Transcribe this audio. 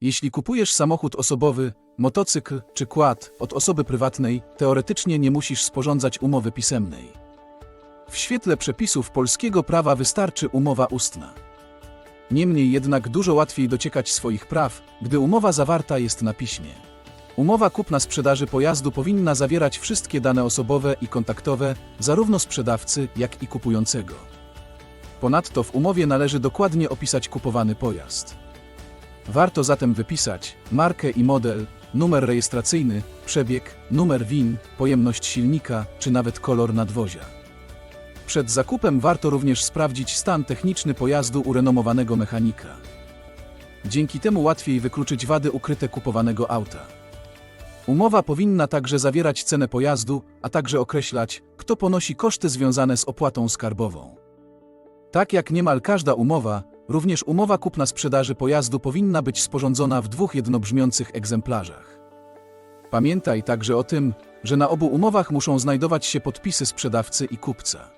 Jeśli kupujesz samochód osobowy, motocykl czy quad od osoby prywatnej, teoretycznie nie musisz sporządzać umowy pisemnej. W świetle przepisów polskiego prawa wystarczy umowa ustna. Niemniej jednak dużo łatwiej dociekać swoich praw, gdy umowa zawarta jest na piśmie. Umowa kupna-sprzedaży pojazdu powinna zawierać wszystkie dane osobowe i kontaktowe, zarówno sprzedawcy, jak i kupującego. Ponadto w umowie należy dokładnie opisać kupowany pojazd. Warto zatem wypisać markę i model, numer rejestracyjny, przebieg, numer WIN, pojemność silnika czy nawet kolor nadwozia. Przed zakupem warto również sprawdzić stan techniczny pojazdu u renomowanego mechanika. Dzięki temu łatwiej wykluczyć wady ukryte kupowanego auta. Umowa powinna także zawierać cenę pojazdu, a także określać, kto ponosi koszty związane z opłatą skarbową. Tak jak niemal każda umowa, również umowa kupna-sprzedaży pojazdu powinna być sporządzona w dwóch jednobrzmiących egzemplarzach. Pamiętaj także o tym, że na obu umowach muszą znajdować się podpisy sprzedawcy i kupca.